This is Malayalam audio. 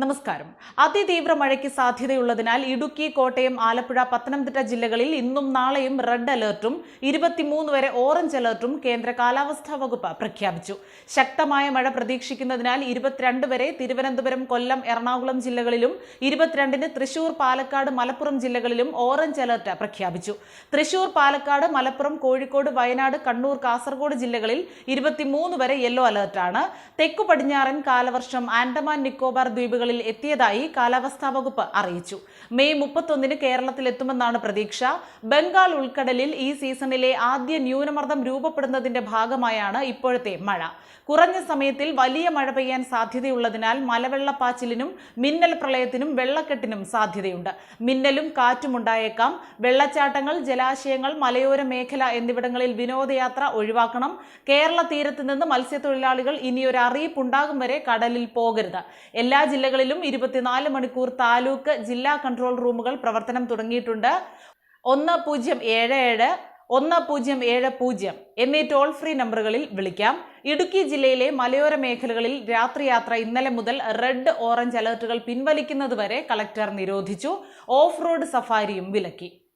നമസ്കാരം. അതിതീവ്ര മഴയ്ക്ക് സാധ്യതയുള്ളതിനാൽ ഇടുക്കി കോട്ടയം ആലപ്പുഴ പത്തനംതിട്ട ജില്ലകളിൽ ഇന്നും നാളെയും റെഡ് അലർട്ടും ഇരുപത്തിമൂന്ന് വരെ ഓറഞ്ച് അലർട്ടും കേന്ദ്ര കാലാവസ്ഥാ വകുപ്പ് പ്രഖ്യാപിച്ചു. ശക്തമായ മഴ പ്രതീക്ഷിക്കുന്നതിനാൽ ഇരുപത്തിരണ്ട് വരെ തിരുവനന്തപുരം കൊല്ലം എറണാകുളം ജില്ലകളിലും ഇരുപത്തിരണ്ടിന് തൃശൂർ പാലക്കാട് മലപ്പുറം ജില്ലകളിലും ഓറഞ്ച് അലർട്ട് പ്രഖ്യാപിച്ചു. തൃശൂർ പാലക്കാട് മലപ്പുറം കോഴിക്കോട് വയനാട് കണ്ണൂർ കാസർഗോഡ് ജില്ലകളിൽ ഇരുപത്തിമൂന്ന് വരെ യെല്ലോ അലർട്ടാണ്. തെക്കു പടിഞ്ഞാറൻ കാലവർഷം ആൻഡമാൻ നിക്കോബാർ ദ്വീപുകളിൽ എത്തിയതായി കാലാവസ്ഥാ വകുപ്പ് അറിയിച്ചു. മെയ് മുപ്പത്തൊന്നിന് കേരളത്തിൽ എത്തുമെന്നാണ് പ്രതീക്ഷ. ബംഗാൾ ഉൾക്കടലിൽ ഈ സീസണിലെ ആദ്യ ന്യൂനമർദ്ദം രൂപപ്പെടുന്നതിന്റെ ഭാഗമായാണ് ഇപ്പോഴത്തെ മഴ. കുറഞ്ഞ സമയത്തിൽ വലിയ മഴ പെയ്യാൻ സാധ്യതയുള്ളതിനാൽ മലവെള്ളപ്പാച്ചിലിനും മിന്നൽ പ്രളയത്തിനും വെള്ളക്കെട്ടിനും സാധ്യതയുണ്ട്. മിന്നലും കാറ്റും ഉണ്ടായേക്കാം. വെള്ളച്ചാട്ടങ്ങൾ ജലാശയങ്ങൾ മലയോര മേഖല എന്നിവിടങ്ങളിൽ വിനോദയാത്ര ഒഴിവാക്കണം. കേരള തീരത്ത് നിന്ന് മത്സ്യത്തൊഴിലാളികൾ ഇനിയൊരു അറിയിപ്പുണ്ടാകും വരെ കടലിൽ പോകരുത്. എല്ലാ ജില്ലകളിലും ഇരുപത്തിനാല് മണിക്കൂർ താലൂക്ക് ജില്ലാ കൺട്രോൾ റൂമുകൾ പ്രവർത്തനം തുടങ്ങിയിട്ടുണ്ട്. ഒന്ന് പൂജ്യം ഏഴ് ഏഴ് ഒന്ന് പൂജ്യം ഏഴ് പൂജ്യം എന്നീ ടോൾ ഫ്രീ നമ്പറുകളിൽ വിളിക്കാം. ഇടുക്കി ജില്ലയിലെ മലയോര മേഖലകളിൽ രാത്രിയാത്ര ഇന്നലെ മുതൽ റെഡ് ഓറഞ്ച് അലർട്ടുകൾ പിൻവലിക്കുന്നതുവരെ കളക്ടർ നിരോധിച്ചു. ഓഫ് റോഡ് സഫാരിയും വിലക്കി.